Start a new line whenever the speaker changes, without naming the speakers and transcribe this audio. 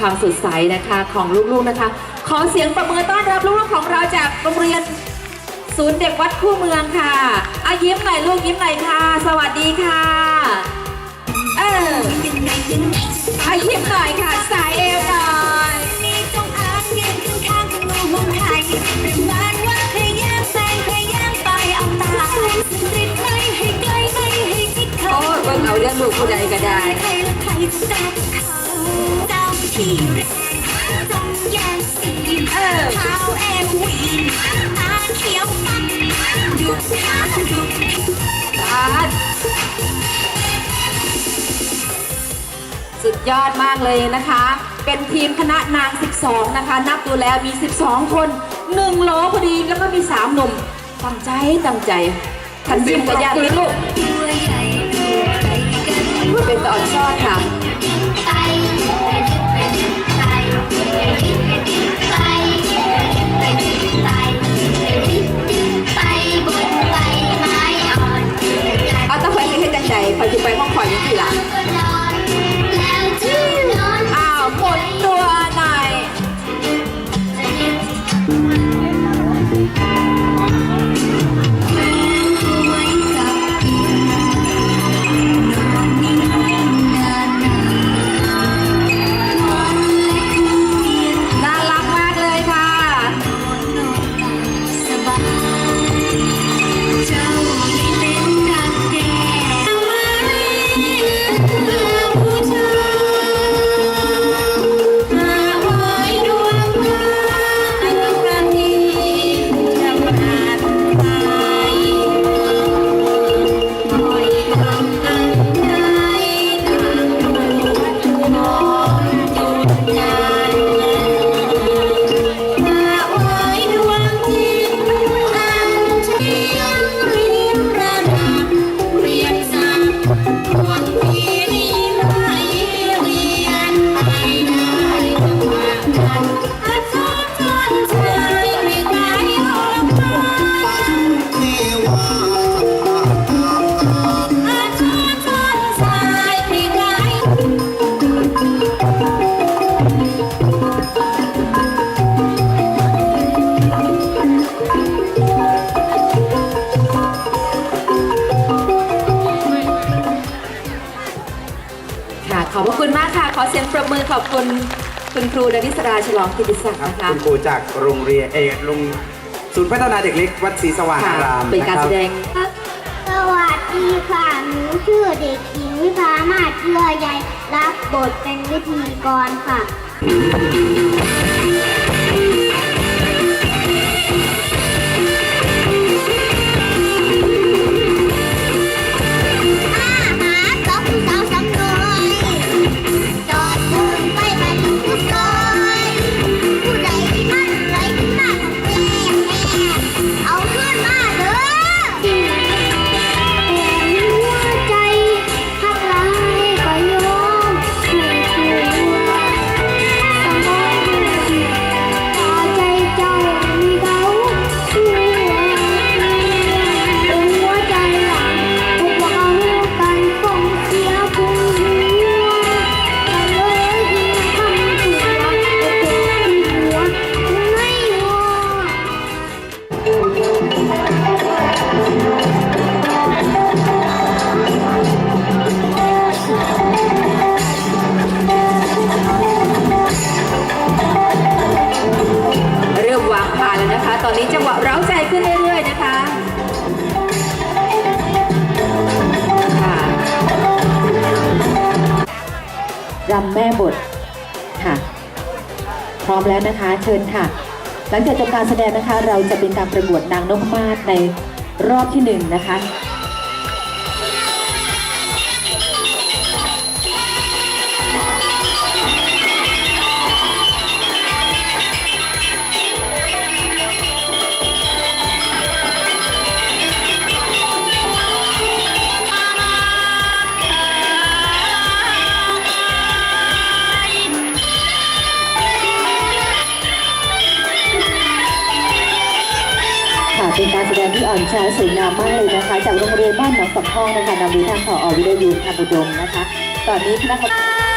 ความสดใสนะคะของลูกๆนะคะ ขอเสียงประเมือต้อนรับลูกๆของเราจากโรงเรียนศูนย์เด็กวัดคู่เมืองค่ะอายิ้มหน่อยลูกยิ้มหน่อยค่ะ สวัสดีค่ะเอออายิ้มหน่อยค่ะ สายเอวหน่อย
นี่จงอางยืนข้างๆกับงูมุมไทยประมาณว่าพยายามแซงพยายามไปเอาตาติดไม่ให้ใกล้ไม่ให้ชิดเขา
โอ้ยเบิ่งเอาเรื่องลูกผู้ใดก็ได้
ใครและใครจะตามเขาเจ้าที่จงแย่งซีน
เออ
เท้าแอววีนตาเขียวปัดหยุดขาหยุด
สุดยอดมากเลยนะคะ เป็นทีมคณะนาง 12 นะคะ นับดูแล้วมี 12 คน1โหลพอดีแล้วก็มี 3 หนุ่มตั้งใจตั้งใจขันยิ้มกระยานเลยลูก
ตัวใหญ่ตัวใหญ่กัน
เป็นตอนซ่อนค่ะ ค่ะ ขอบพระคุณมากค่ะ ขอเสียงปรบมือขอบคุณคุณครูดาริสราฉลองกิติศักดิ์
ครับ
นะคะ
คุณครูจากโรงเรียนเอกโรงศูนย์พัฒนาเด็กเล็กวัดศรีสว่าง
ค่ะ
อาราม
เป็นการะ
ค
แส
บ
ดง
สวัสดีค่ะหนูชื่อเด็กหญิงวิภามาศเชื่อใยรับบทเป็นวิธีกรค่ะอ ม่บ
ทค่ะ พร้อมแล้วนะคะเชิญค่ะ หลังจากจบการแสดงนะคะ เราจะเป็นการประกวดนางนกมาศในรอบที่หนึ่งนะคะ ค่ะเป็นการแสดงที่อ่อนช้อยสวยงามมากเลยนะคะ จากโรงเรียนบ้านหนองสับห้องนะคะนำโดยทางผอวิทยุทางอุดมนะคะ ตอนนี้คณะกรรมการ